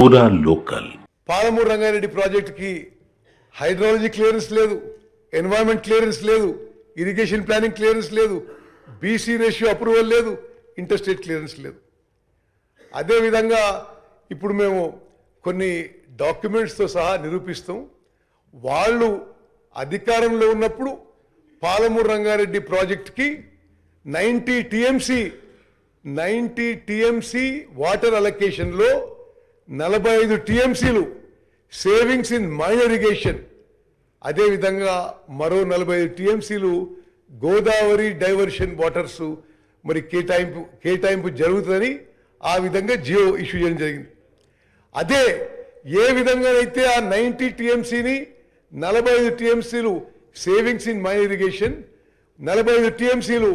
పూరా లోకల్. పాలమూరు రంగారెడ్డి ప్రాజెక్టుకి hydrology clearance లేదు ఎన్వైరన్మెంట్ క్లియరెన్స్ లేదు ఇరిగేషన్ ప్లానింగ్ క్లియరెన్స్ లేదు బీసీ రేషియో అప్రూవల్ లేదు ఇంటర్స్టేట్ క్లియరెన్స్ లేదు. అదేవిధంగా ఇప్పుడు మేము కొన్ని డాక్యుమెంట్స్తో సహా నిరూపిస్తాం. వాళ్ళు అధికారంలో ఉన్నప్పుడు పాలమూరు రంగారెడ్డి ప్రాజెక్ట్కి ninety TMC ninety TMC water అలొకేషన్లో నలభై ఐదు టీఎంసీలు సేవింగ్స్ ఇన్ మైన్ ఇరిగేషన్. అదేవిధంగా మరో నలభై ఐదు టీఎంసీలు గోదావరి డైవర్షన్ వాటర్స్ మరి కేటాయింపు కేటాయింపు జరుగుతుందని ఆ విధంగా జియో ఇష్యూ చేయడం జరిగింది. అదే ఏ విధంగానైతే ఆ నైంటీ టీఎంసీని నలభై ఐదు టీఎంసీలు సేవింగ్స్ ఇన్ మైన్ ఇరిగేషన్ నలభై ఐదు టీఎంసీలు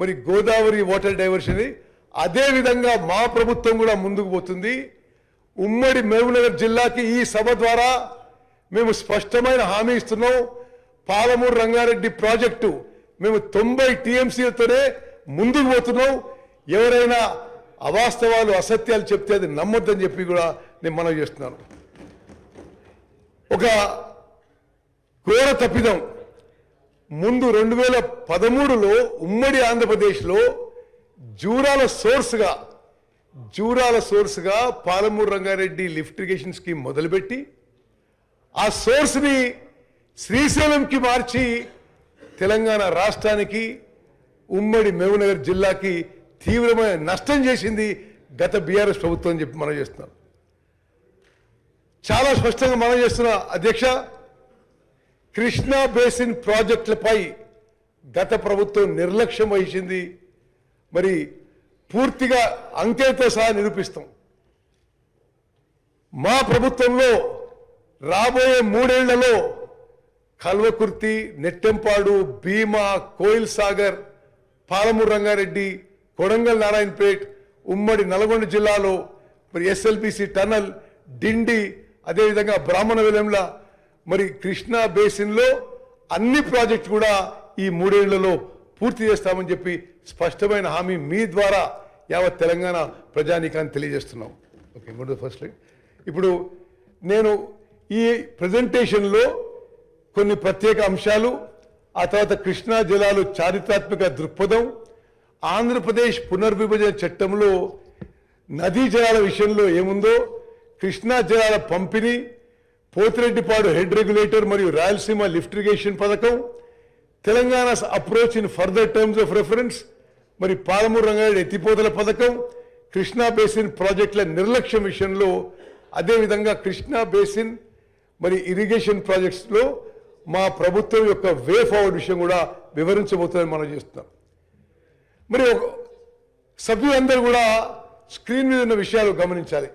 మరి గోదావరి వాటర్ డైవర్షన్ అదే విధంగా మా ప్రభుత్వం కూడా ముందుకు పోతుంది. ఉమ్మడి మహబూబ్నగర్ జిల్లాకి ఈ సభ ద్వారా మేము స్పష్టమైన హామీ ఇస్తున్నాం. పాలమూరు రంగారెడ్డి ప్రాజెక్టు మేము తొంభై టీఎంసీలతోనే ముందుకు పోతున్నాం. ఎవరైనా అవాస్తవాలు అసత్యాలు చెప్తే అది నమ్మొద్దని చెప్పి కూడా నేను మనం చేస్తున్నాను. ఒక ఘోర తప్పిదం. ముందు రెండు వేల పదమూడులో ఉమ్మడి ఆంధ్రప్రదేశ్లో జూరాల సోర్స్గా Jurala సోర్స్గా Palamuru Rangareddy lift irrigation scheme మొదలుపెట్టి ఆ సోర్స్ని శ్రీశైలంకి మార్చి తెలంగాణ రాష్ట్రానికి ఉమ్మడి మహబూబ్నగర్ జిల్లాకి తీవ్రమైన నష్టం చేసింది గత బీఆర్ఎస్ ప్రభుత్వం చెప్పి మనం చేస్తున్నాం. చాలా స్పష్టంగా మనం చేస్తున్న అధ్యక్ష కృష్ణా బేసిన్ ప్రాజెక్టులపై గత ప్రభుత్వం నిర్లక్ష్యం వహించింది. మరి పూర్తిగా అంకెలతో సహా నిరూపిస్తాం. మా ప్రభుత్వంలో రాబోయే మూడేళ్ళలో కల్వకుర్తి నెట్టెంపాడు భీమా కోయిల్ సాగర్ పాలమూరు రంగారెడ్డి కొడంగల్ నారాయణపేట్ ఉమ్మడి నల్గొండ జిల్లాలో మరి ఎస్ఎల్బిసి టనల్ డిండి అదేవిధంగా బ్రాహ్మణ విలంల మరి కృష్ణా బేసిన్లో అన్ని ప్రాజెక్టు కూడా ఈ మూడేళ్ళలో పూర్తి చేస్తామని చెప్పి స్పష్టమైన హామీ మీ ద్వారా యావత్ తెలంగాణ ప్రజానీకాన్ని తెలియజేస్తున్నాం. ఓకే మూడు ఫస్ట్ లైన్ ఇప్పుడు నేను ఈ ప్రజెంటేషన్లో కొన్ని ప్రత్యేక అంశాలు ఆ తర్వాత కృష్ణా జలాలు చారిత్రాత్మక దృక్పథం ఆంధ్రప్రదేశ్ పునర్విభజన చట్టంలో నదీ జలాల విషయంలో ఏముందో కృష్ణా జలాల పంపిణీ పోతిరెడ్డిపాడు హెడ్ రెగ్యులేటర్ మరియు రాయలసీమ లిఫ్ట్ ఇరిగేషన్ పథకం Telangana approach in further terms of reference మరి పాలమూరు రంగారెడ్డి ఎత్తిపోతల పథకం కృష్ణా బేసిన్ ప్రాజెక్టుల నిర్లక్ష్యం విషయంలో అదేవిధంగా కృష్ణా బేసిన్ మరి ఇరిగేషన్ ప్రాజెక్ట్స్లో మా ప్రభుత్వం యొక్క వే ఫార్వర్డ్ విషయం కూడా వివరించబోతుందని మనం చేస్తున్నాం. మరి ఒక సభ్యులందరూ కూడా స్క్రీన్ మీద ఉన్న విషయాలు గమనించాలి.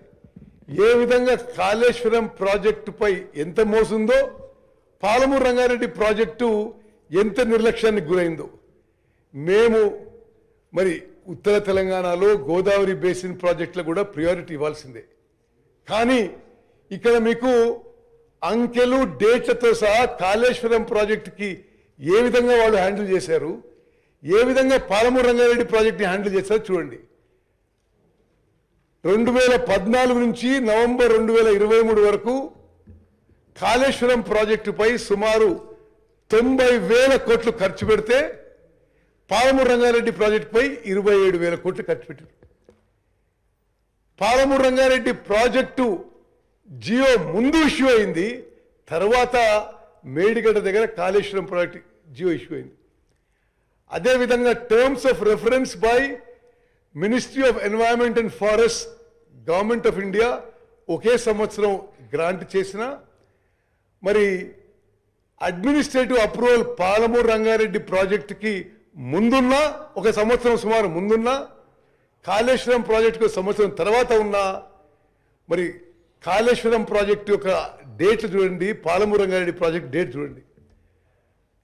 ఏ విధంగా కాళేశ్వరం ప్రాజెక్టుపై ఎంత మోసుందో పాలమూరు రంగారెడ్డి ప్రాజెక్టు ఎంత నిర్లక్ష్యానికి గురైందో మేము మరి ఉత్తర తెలంగాణలో గోదావరి బేసిన్ ప్రాజెక్టులకు కూడా ప్రియారిటీ ఇవ్వాల్సిందే. కానీ ఇక్కడ మీకు అంకెలు డేట్లతో సహా కాళేశ్వరం ప్రాజెక్టుకి ఏ విధంగా వాళ్ళు హ్యాండిల్ చేశారు ఏ విధంగా పాలమూరు రంగారెడ్డి ప్రాజెక్ట్ని హ్యాండిల్ చేశారో చూడండి. రెండు వేల పద్నాలుగు నుంచి నవంబర్ రెండు వేల ఇరవై మూడు వరకు కాళేశ్వరం ప్రాజెక్టుపై సుమారు తొంభై వేల కోట్లు ఖర్చు పెడితే పాలమూరు రంగారెడ్డి ప్రాజెక్టుపై ఇరవై ఏడు వేల కోట్లు ఖర్చు పెట్టారు. పాలమూరు రంగారెడ్డి ప్రాజెక్టు జియో ముందు ఇష్యూ అయింది తర్వాత మేడిగడ్డ దగ్గర కాళేశ్వరం ప్రాజెక్టు జియో ఇష్యూ అయింది. అదేవిధంగా terms of reference by ministry of environment and forest government of India ఒకే సంవత్సరం గ్రాంట్ చేసిన మరి అడ్మినిస్ట్రేటివ్ అప్రూవల్ పాలమూరు రంగారెడ్డి ప్రాజెక్టుకి ముందున్న ఒక సంవత్సరం సుమారు ముందున్న కాళేశ్వరం ప్రాజెక్టుకు సంవత్సరం తర్వాత ఉన్న మరి కాళేశ్వరం ప్రాజెక్టు యొక్క డేట్ చూడండి పాలమూరు రంగారెడ్డి ప్రాజెక్ట్ డేట్ చూడండి.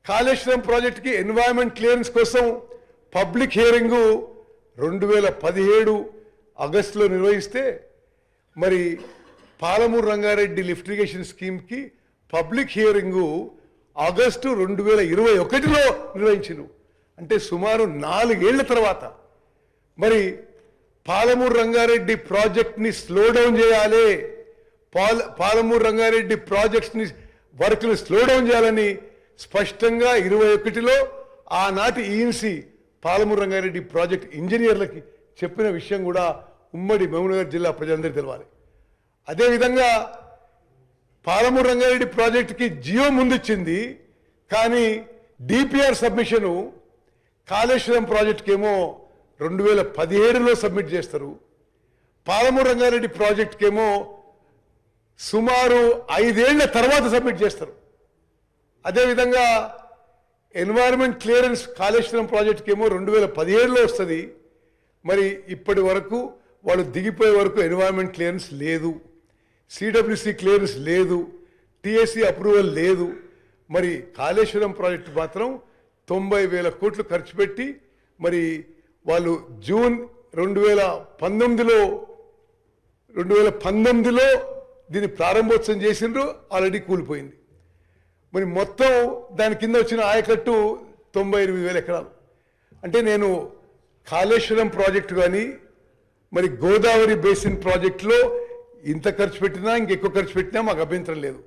కాళేశ్వరం ప్రాజెక్టుకి ఎన్వైరన్మెంట్ క్లియరెన్స్ కోసం పబ్లిక్ హియరింగు రెండు వేల పదిహేడు ఆగస్టులో నిర్వహిస్తే మరి పాలమూరు రంగారెడ్డి లిఫ్ట్ ఇరిగేషన్ స్కీమ్కి పబ్లిక్ హియరింగు ఆగస్టు రెండు వేల ఇరవై ఒకటిలో నిర్వహించిన అంటే సుమారు నాలుగేళ్ళ తర్వాత. మరి పాలమూరు రంగారెడ్డి ప్రాజెక్ట్ని స్లో డౌన్ చేయాలి పాల పాలమూరు రంగారెడ్డి ప్రాజెక్ట్స్ని వర్క్లు స్లో డౌన్ చేయాలని స్పష్టంగా ఇరవై ఒకటిలో ఆనాటి ఈఎన్సీ పాలమూరు రంగారెడ్డి ప్రాజెక్ట్ ఇంజనీర్లకి చెప్పిన విషయం కూడా ఉమ్మడి మహబూబ్నగర్ జిల్లా ప్రజలందరికీ తెలవాలి. అదేవిధంగా పాలమూరు రంగారెడ్డి ప్రాజెక్టుకి జియో ముందిచ్చింది కానీ డిపిఆర్ సబ్మిషను కాళేశ్వరం ప్రాజెక్ట్కేమో రెండు వేల పదిహేడులో సబ్మిట్ చేస్తారు. పాలమూరు రంగారెడ్డి ప్రాజెక్ట్కేమో సుమారు ఐదేళ్ళ తర్వాత సబ్మిట్ చేస్తారు. అదేవిధంగా ఎన్వైరన్మెంట్ క్లియరెన్స్ కాళేశ్వరం ప్రాజెక్ట్కేమో రెండు వేల పదిహేడులో వస్తుంది. మరి ఇప్పటి వరకు వాళ్ళు దిగిపోయే వరకు ఎన్వైరన్మెంట్ క్లియరెన్స్ లేదు. సిడబ్ల్యూసి క్లియరెన్స్ లేదు. టిఎస్సి అప్రూవల్ లేదు. మరి కాళేశ్వరం ప్రాజెక్టు మాత్రం తొంభై వేల కోట్లు ఖర్చు పెట్టి మరి వాళ్ళు జూన్ రెండు వేల పంతొమ్మిదిలో రెండు వేల పంతొమ్మిదిలో దీన్ని ప్రారంభోత్సవం చేసిండ్రు ఆల్రెడీ కూలిపోయింది. మరి మొత్తం దాని కింద వచ్చిన ఆయకట్టు తొంభై ఎనిమిది వేల ఎకరాలు. అంటే నేను కాళేశ్వరం ప్రాజెక్టు కానీ మరి గోదావరి బేసిన్ ప్రాజెక్టులో ఇంత ఖర్చు పెట్టినా ఇంకెక్కువ ఖర్చు పెట్టినా మాకు అభ్యంతరం లేదు.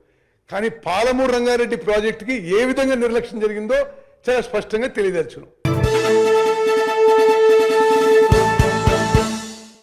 కానీ పాలమూరు రంగారెడ్డి ప్రాజెక్టుకి ఏ విధంగా నిర్లక్ష్యం జరిగిందో చాలా స్పష్టంగా తెలియదర్చును.